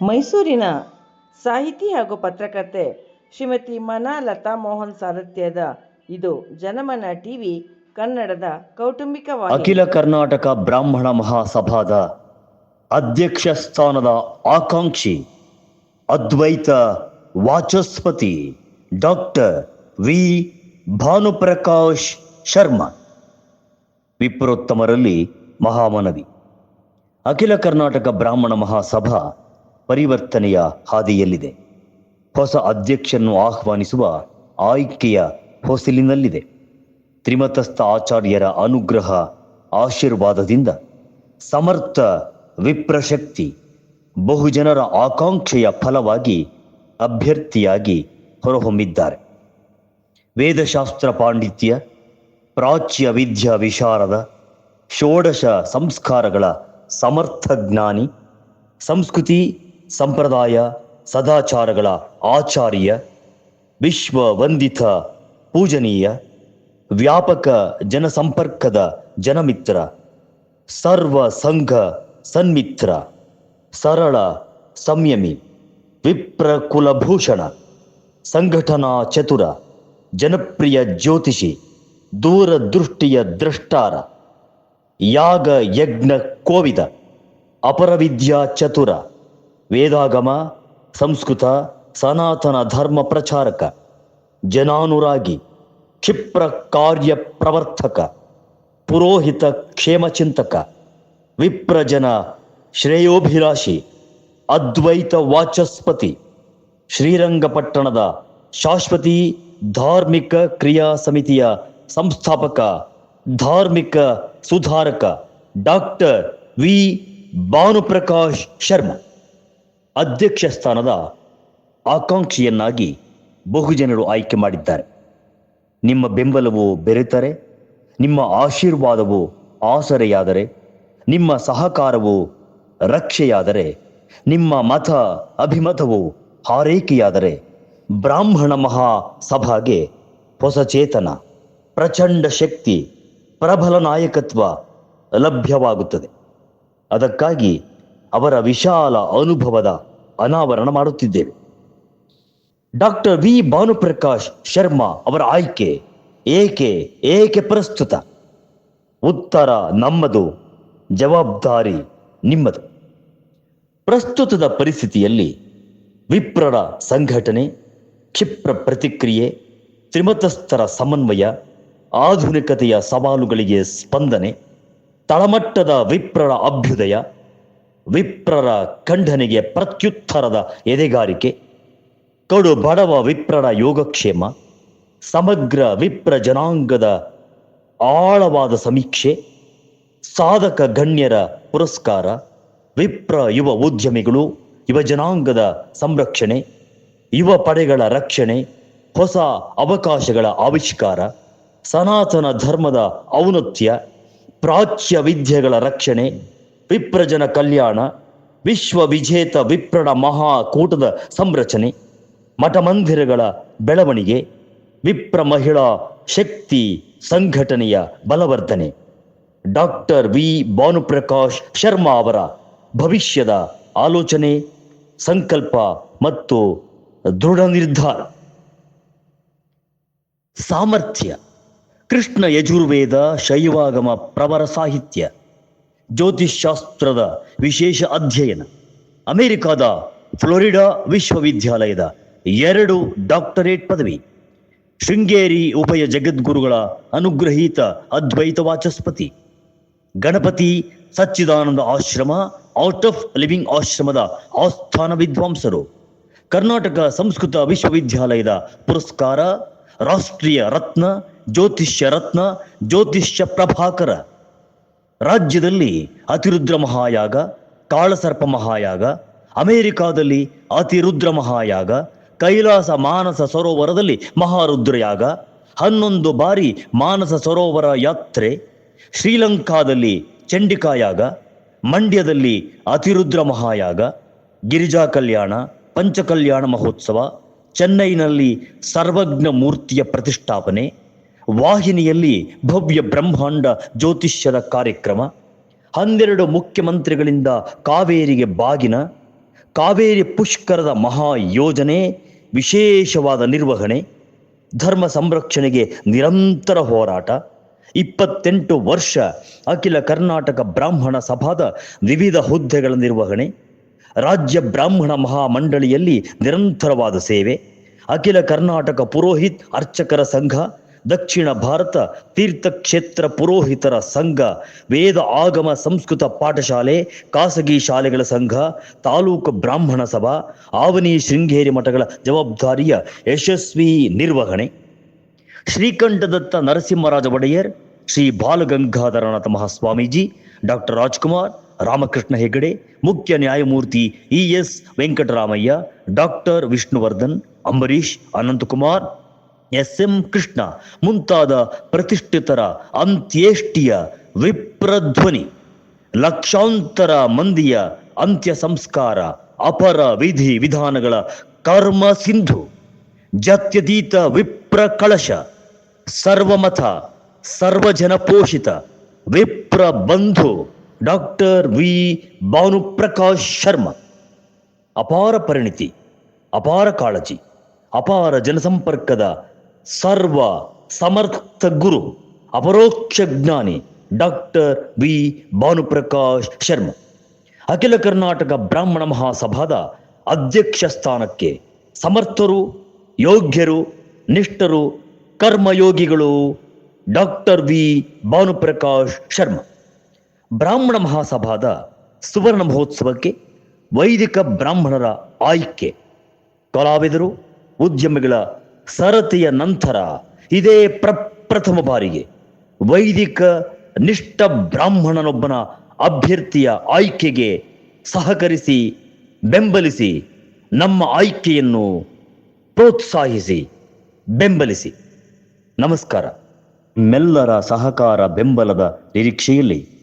ಮೈಸೂರಿನ ಸಾಹಿತಿ ಹಾಗೂ ಪತ್ರಕರ್ತೆ ಶ್ರೀಮತಿ ಮನಾ ಲತಾ ಮೋಹನ್ ಸಾರಥ್ಯದ ಇದು ಜನಮನ ಟಿವಿ ಕನ್ನಡದ ಕೌಟುಂಬಿಕ ಅಖಿಲ ಕರ್ನಾಟಕ ಬ್ರಾಹ್ಮಣ ಮಹಾಸಭಾದ ಅಧ್ಯಕ್ಷ ಸ್ಥಾನದ ಆಕಾಂಕ್ಷಿ ಅದ್ವೈತ ವಾಚಸ್ಪತಿ ಡಾಕ್ಟರ್ ವಿ. ಭಾನುಪ್ರಕಾಶ್ ಶರ್ಮಾ. ವಿಪ್ರೋತ್ತಮರಲ್ಲಿ ಮಹಾಮನವಿ. ಅಖಿಲ ಕರ್ನಾಟಕ ಬ್ರಾಹ್ಮಣ ಮಹಾಸಭಾ ಪರಿವರ್ತನೆಯ ಹಾದಿಯಲ್ಲಿದೆ. ಹೊಸ ಅಧ್ಯಕ್ಷನ್ನು ಆಹ್ವಾನಿಸುವ ಆಯ್ಕೆಯ ಹೊಸಲಿನಲ್ಲಿದೆ. ತ್ರಿಮತಸ್ಥ ಆಚಾರ್ಯರ ಅನುಗ್ರಹ ಆಶೀರ್ವಾದದಿಂದ ಸಮರ್ಥ ವಿಪ್ರಶಕ್ತಿ ಬಹುಜನರ ಆಕಾಂಕ್ಷೆಯ ಫಲವಾಗಿ ಅಭ್ಯರ್ಥಿಯಾಗಿ ಹೊರಹೊಮ್ಮಿದ್ದಾರೆ. ವೇದಶಾಸ್ತ್ರ ಪಾಂಡಿತ್ಯ, ಪ್ರಾಚ್ಯ ವಿದ್ಯಾ ವಿಶಾರದ, ಷೋಡಶ ಸಂಸ್ಕಾರಗಳ ಸಮರ್ಥ ಜ್ಞಾನಿ ಸಂಸ್ಕೃತಿ ಸಂಪ್ರದಾಯ, ಸದಾಚಾರಗಳ ಆಚಾರ್ಯ ವಿಶ್ವ ವಂದಿತ ಪೂಜನೀಯ, ವ್ಯಾಪಕ ಜನಸಂಪರ್ಕದ ಜನಮಿತ್ರ, ಸರ್ವ ಸಂಘ ಸನ್ಮಿತ್ರ, ಸರಳ ಸಂಯಮಿ, ವಿಪ್ರಕುಲಭೂಷಣ, ಸಂಘಟನಾ ಚತುರ, ಜನಪ್ರಿಯ ಜ್ಯೋತಿಷಿ, ದೂರದೃಷ್ಟಿಯ ದ್ರಷ್ಟಾರ, ಯಾಗ ಯಜ್ಞ ಕೋವಿದ, ಅಪರವಿದ್ಯಾ ಚತುರ ವೇದಾಗಮ, ಸಂಸ್ಕೃತ, ಸನಾತನ ಧರ್ಮ ಪ್ರಚಾರಕ, ಜನಾನುರಾಗಿ, ಕ್ಷಿಪ್ರ ಕಾರ್ಯ ಪ್ರವರ್ತಕ, ಪುರೋಹಿತ ಕ್ಷೇಮಚಿಂತಕ ವಿಪ್ರಜನ ಶ್ರೇಯೋಭಿಲಾಷಿ, ಅದ್ವೈತ ವಾಚಸ್ಪತಿ, ಶ್ರೀರಂಗಪಟ್ಟಣದ ಶಾಶ್ವತಿ ಧಾರ್ಮಿಕ ಕ್ರಿಯಾ ಸಮಿತಿಯ ಸಂಸ್ಥಾಪಕ, ಧಾರ್ಮಿಕ ಸುಧಾರಕ ಡಾಕ್ಟರ್ ವಿ. ಭಾನುಪ್ರಕಾಶ್ ಶರ್ಮಾ. ಅಧ್ಯಕ್ಷ ಸ್ಥಾನದ ಆಕಾಂಕ್ಷಿಯನ್ನಾಗಿ ಬಹುಜನರು ಆಯ್ಕೆ ಮಾಡಿದ್ದಾರೆ. ನಿಮ್ಮ ಬೆಂಬಲವು ಬೆರೆತರೆ, ನಿಮ್ಮ ಆಶೀರ್ವಾದವು ಆಸರೆಯಾದರೆ, ನಿಮ್ಮ ಸಹಕಾರವು ರಕ್ಷೆಯಾದರೆ, ನಿಮ್ಮ ಮತ ಅಭಿಮತವು ಹಾರೈಕೆಯಾದರೆ ಬ್ರಾಹ್ಮಣ ಮಹಾಸಭಾಗೆ ಹೊಸ ಚೇತನ ಪ್ರಚಂಡ ಶಕ್ತಿ, ಪ್ರಬಲ ನಾಯಕತ್ವ ಲಭ್ಯವಾಗುತ್ತದೆ. ಅದಕ್ಕಾಗಿ ಅವರ ವಿಶಾಲ ಅನುಭವದ ಅನಾವರಣ ಮಾಡುತ್ತಿದ್ದೇವೆ. Doctor V. ಭಾನುಪ್ರಕಾಶ್ ಶರ್ಮಾ ಅವರ ಆಯ್ಕೆ ಏಕೆ ಏಕೆ ಪ್ರಸ್ತುತ? ಉತ್ತರ ನಮ್ಮದು, ಜವಾಬ್ದಾರಿ ನಿಮ್ಮದು. ಪ್ರಸ್ತುತದ ಪರಿಸ್ಥಿತಿಯಲ್ಲಿ ವಿಪ್ರರ ಸಂಘಟನೆ, ಕ್ಷಿಪ್ರ ಪ್ರತಿಕ್ರಿಯೆ, ತ್ರಿಮತಸ್ಥರ ಸಮನ್ವಯ, ಆಧುನಿಕತೆಯ ಸವಾಲುಗಳಿಗೆ ಸ್ಪಂದನೆ, ತಳಮಟ್ಟದ ವಿಪ್ರರ ಅಭ್ಯುದಯ ವಿಪ್ರರ ಖಂಡನೆಗೆ ಪ್ರತ್ಯುತ್ತರದ ಎದೆಗಾರಿಕೆ, ಕಡು ಬಡವ ವಿಪ್ರರ ಯೋಗಕ್ಷೇಮ, ಸಮಗ್ರ ವಿಪ್ರ ಜನಾಂಗದ ಆಳವಾದ ಸಮೀಕ್ಷೆ, ಸಾಧಕ ಗಣ್ಯರ ಪುರಸ್ಕಾರ, ವಿಪ್ರ ಯುವ ಉದ್ಯಮಿಗಳು, ಯುವ ಜನಾಂಗದ ಸಂರಕ್ಷಣೆ, ಯುವ ಪಡೆಗಳ ರಕ್ಷಣೆ, ಹೊಸ ಅವಕಾಶಗಳ ಆವಿಷ್ಕಾರ, ಸನಾತನ ಧರ್ಮದ ಔನತ್ಯ ಪ್ರಾಚ್ಯ ವಿದ್ಯೆಗಳ ರಕ್ಷಣೆ ವಿಪ್ರಜನ ಕಲ್ಯಾಣ ವಿಶ್ವ ವಿಜೇತ ವಿಪ್ರಣ ಮಹಾಕೂಟದ ಸಂರಚನೆ, ಮಠಮಂದಿರಗಳ ಬೆಳವಣಿಗೆ ವಿಪ್ರ ಮಹಿಳಾ ಶಕ್ತಿ ಸಂಘಟನೆಯ ಬಲವರ್ಧನೆ. Doctor V. ಭಾನುಪ್ರಕಾಶ್ ಶರ್ಮಾ ಅವರ ಭವಿಷ್ಯದ ಆಲೋಚನೆ, ಸಂಕಲ್ಪ ಮತ್ತು ದೃಢ ನಿರ್ಧಾರ. ಸಾಮರ್ಥ್ಯ, ಕೃಷ್ಣ ಯಜುರ್ವೇದ ಶೈವಾಗಮ ಪ್ರವರ ಸಾಹಿತ್ಯ. ಜ್ಯೋತಿಷ್ಶಾಸ್ತ್ರದ ವಿಶೇಷ ಅಧ್ಯಯನ. ಅಮೆರಿಕದ ಫ್ಲೋರಿಡಾ ವಿಶ್ವವಿದ್ಯಾಲಯದ ಎರಡು ಡಾಕ್ಟರೇಟ್ ಪದವಿ. ಶೃಂಗೇರಿ ಉಭಯ ಜಗದ್ಗುರುಗಳ ಅನುಗ್ರಹೀತ ಅದ್ವೈತ ವಾಚಸ್ಪತಿ. ಗಣಪತಿ ಸಚ್ಚಿದಾನಂದ ಆಶ್ರಮ, ಔಟ್ ಆಫ್ ಲಿವಿಂಗ್ ಆಶ್ರಮದ ಆಸ್ಥಾನ ವಿದ್ವಾಂಸರು. ಕರ್ನಾಟಕ ಸಂಸ್ಕೃತ ವಿಶ್ವವಿದ್ಯಾಲಯದ ಪುರಸ್ಕಾರ, ರಾಷ್ಟ್ರೀಯ ರತ್ನ, ಜ್ಯೋತಿಷ್ಯ ರತ್ನ, ಜ್ಯೋತಿಷ್ಯ ಪ್ರಭಾಕರ. ರಾಜ್ಯದಲ್ಲಿ ಅತಿರುದ್ರ ಮಹಾಯಾಗ ಕಾಳಸರ್ಪ ಮಹಾಯಾಗ, ಅಮೆರಿಕಾದಲ್ಲಿ ಅತಿರುದ್ರ ಮಹಾಯಾಗ, ಕೈಲಾಸ ಮಾನಸ ಸರೋವರದಲ್ಲಿ ಮಹಾರುದ್ರಯಾಗ, ಹನ್ನೊಂದು ಬಾರಿ ಮಾನಸ ಸರೋವರ ಯಾತ್ರೆ, ಶ್ರೀಲಂಕಾದಲ್ಲಿ ಚಂಡಿಕಾಯಾಗ, ಮಂಡ್ಯದಲ್ಲಿ ಅತಿರುದ್ರ ಮಹಾಯಾಗ, ಗಿರಿಜಾ ಕಲ್ಯಾಣ, ಪಂಚಕಲ್ಯಾಣ ಮಹೋತ್ಸವ, ಚೆನ್ನೈನಲ್ಲಿ ಸರ್ವಜ್ಞ ಮೂರ್ತಿಯ ಪ್ರತಿಷ್ಠಾಪನೆ ವಾಹಿನಿಯಲ್ಲಿ ಭವ್ಯ ಬ್ರಹ್ಮಾಂಡ ಜ್ಯೋತಿಷ್ಯದ ಕಾರ್ಯಕ್ರಮ, ಹನ್ನೆರಡು ಮುಖ್ಯಮಂತ್ರಿಗಳಿಂದ ಕಾವೇರಿಗೆ ಬಾಗಿನ, ಕಾವೇರಿ ಪುಷ್ಕರದ ಮಹಾ ಯೋಜನೆ, ವಿಶೇಷವಾದ ನಿರ್ವಹಣೆ, ಧರ್ಮ ಸಂರಕ್ಷಣೆಗೆ ನಿರಂತರ ಹೋರಾಟ, ಇಪ್ಪತ್ತೆಂಟು ವರ್ಷ ಅಖಿಲ ಕರ್ನಾಟಕ ಬ್ರಾಹ್ಮಣ ಸಭಾದ ವಿವಿಧ ಹುದ್ದೆಗಳ ನಿರ್ವಹಣೆ, ರಾಜ್ಯ ಬ್ರಾಹ್ಮಣ ಮಹಾಮಂಡಳಿಯಲ್ಲಿ ನಿರಂತರವಾದ ಸೇವೆ, ಅಖಿಲ ಕರ್ನಾಟಕ ಪುರೋಹಿತ್ ಅರ್ಚಕರ ಸಂಘ ದಕ್ಷಿಣ ಭಾರತ ತೀರ್ಥಕ್ಷೇತ್ರ ಪುರೋಹಿತರ ಸಂಘ, ವೇದ ಆಗಮ ಸಂಸ್ಕೃತ ಪಾಠಶಾಲೆ, ಖಾಸಗಿ ಶಾಲೆಗಳ ಸಂಘ, ತಾಲೂಕು ಬ್ರಾಹ್ಮಣ ಸಭಾ, ಆವನಿ ಶೃಂಗೇರಿ ಮಠಗಳ ಜವಾಬ್ದಾರಿಯ ಯಶಸ್ವಿ ನಿರ್ವಹಣೆ. ಶ್ರೀಕಂಠದತ್ತ ನರಸಿಂಹರಾಜ ಒಡೆಯರ್, ಶ್ರೀ ಬಾಲಗಂಗಾಧರನಾಥ ಮಹಾಸ್ವಾಮೀಜಿ ಡಾಕ್ಟರ್ ರಾಜ್ಕುಮಾರ್, ರಾಮಕೃಷ್ಣ ಹೆಗಡೆ, ಮುಖ್ಯ ನ್ಯಾಯಮೂರ್ತಿ E S Venkataramaiah doctor Vishnuvardhan Ambareesh Ananthkumar S M Krishna, ಮುಂತಾದ ಪ್ರತಿಷ್ಠಿತರ ಅಂತ್ಯೇಷ್ಟಿಯ ವಿಪ್ರಧ್ವನಿ, ಲಕ್ಷಾಂತರ ಮಂದಿಯ ಅಂತ್ಯ ಸಂಸ್ಕಾರ ಅಪರ ವಿಧಿ ವಿಧಾನಗಳ ಕರ್ಮ ಸಿಂಧು, ಜಾತ್ಯತೀತ ವಿಪ್ರ ಕಳಶ, ಸರ್ವಮತ ಸರ್ವಜನ ಪೋಷಿತ ವಿಪ್ರ ಬಂಧು ಡಾಕ್ಟರ್ ವಿ. ಭಾನುಪ್ರಕಾಶ್ ಶರ್ಮಾ. ಅಪಾರ ಪರಿಣಿತಿ, ಅಪಾರ ಕಾಳಜಿ, ಅಪಾರ ಜನಸಂಪರ್ಕದ ಸರ್ವ ಸಮರ್ಥ ಗುರು, ಅಪರೋಕ್ಷ ಜ್ಞಾನಿ ಡಾಕ್ಟರ್ ವಿ ಭಾನುಪ್ರಕಾಶ್ ಶರ್ಮಾ. ಅಖಿಲ ಕರ್ನಾಟಕ ಬ್ರಾಹ್ಮಣ ಮಹಾಸಭಾದ ಅಧ್ಯಕ್ಷ ಸ್ಥಾನಕ್ಕೆ ಸಮರ್ಥರು, ಯೋಗ್ಯರು, ನಿಷ್ಠರು, ಕರ್ಮಯೋಗಿಗಳು ಡಾಕ್ಟರ್ ವಿ. ಭಾನುಪ್ರಕಾಶ್ ಶರ್ಮಾ. ಬ್ರಾಹ್ಮಣ ಮಹಾಸಭಾದ ಸುವರ್ಣ ಮಹೋತ್ಸವಕ್ಕೆ ವೈದಿಕ ಬ್ರಾಹ್ಮಣರ ಆಯ್ಕೆ. ಕಲಾವಿದರು, ಉದ್ಯಮಿಗಳ ಸರತಿಯ ನಂತರ ಇದೇ ಪ್ರಪ್ರಥಮ ಬಾರಿಗೆ ವೈದಿಕ ನಿಷ್ಠ ಬ್ರಾಹ್ಮಣನೊಬ್ಬನ ಅಭ್ಯರ್ಥಿಯ ಆಯ್ಕೆಗೆ ಸಹಕರಿಸಿ, ಬೆಂಬಲಿಸಿ, ನಮ್ಮ ಆಯ್ಕೆಯನ್ನು ಪ್ರೋತ್ಸಾಹಿಸಿ, ಬೆಂಬಲಿಸಿ. ನಮಸ್ಕಾರ. ಮೆಲ್ಲರ ಸಹಕಾರ ಬೆಂಬಲದ ನಿರೀಕ್ಷೆಯಲ್ಲಿ